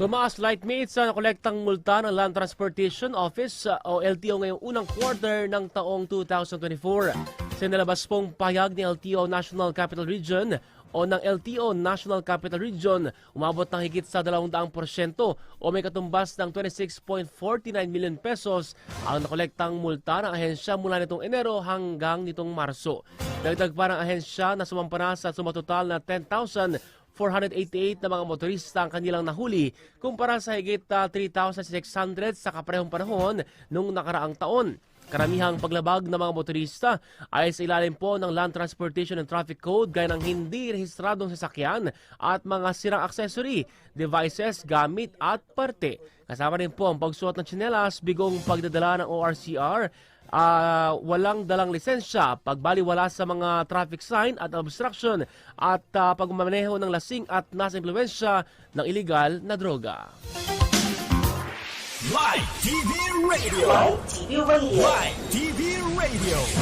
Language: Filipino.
Tumaas light mates sa kolektang multa ng Land Transportation Office o LTO ngayong unang quarter ng taong 2024. Sinalabas pong pahayag ni LTO National Capital Region o ng LTO National Capital Region, umabot ng higit sa 200% o may katumbas ng 26.49 million pesos ang nakolektang multa ng ahensya mula nitong Enero hanggang nitong Marso. Dagdag pa ng ahensya na sumampanas sa sumatotal na 10,000 488 na mga motorista ang kanilang nahuli kumpara sa higit ah, 3,600 sa kaparehong panahon nung nakaraang taon. Karamihang paglabag ng mga motorista ay sa ilalim po ng Land Transportation and Traffic Code gaya ng hindi rehistradong sasakyan at mga sirang accessory, devices, gamit at parte. Kasama rin po ang pagsuot ng tsinelas, bigong pagdadala ng ORCR, ah, walang dalang lisensya, pagbaliwala sa mga traffic sign at obstruction at ah, pagmamaneho ng lasing at nasa impluensya ng iligal na droga. Live TV Radio. Live TV Radio. Live TV Radio.